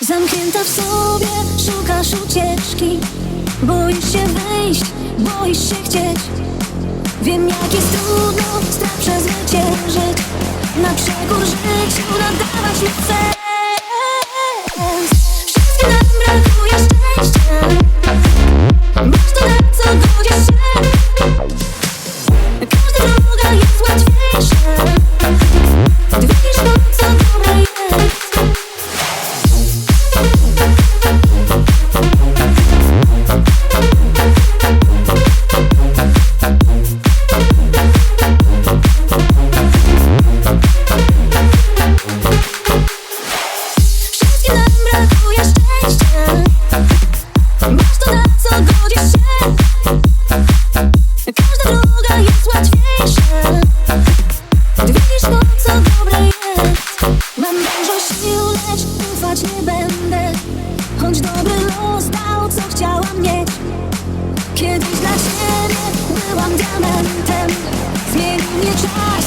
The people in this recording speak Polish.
Zamknięta w sobie, szukasz ucieczki. Boisz się wejść, boisz się chcieć. Wiem jak jest trudno strach przezwyciężyć. Na przekór życiu nadawać mi sens nie będę Choć dobry los dał co chciałam mieć Kiedyś dla ciebie byłam diamentem. Zmienił mnie czas,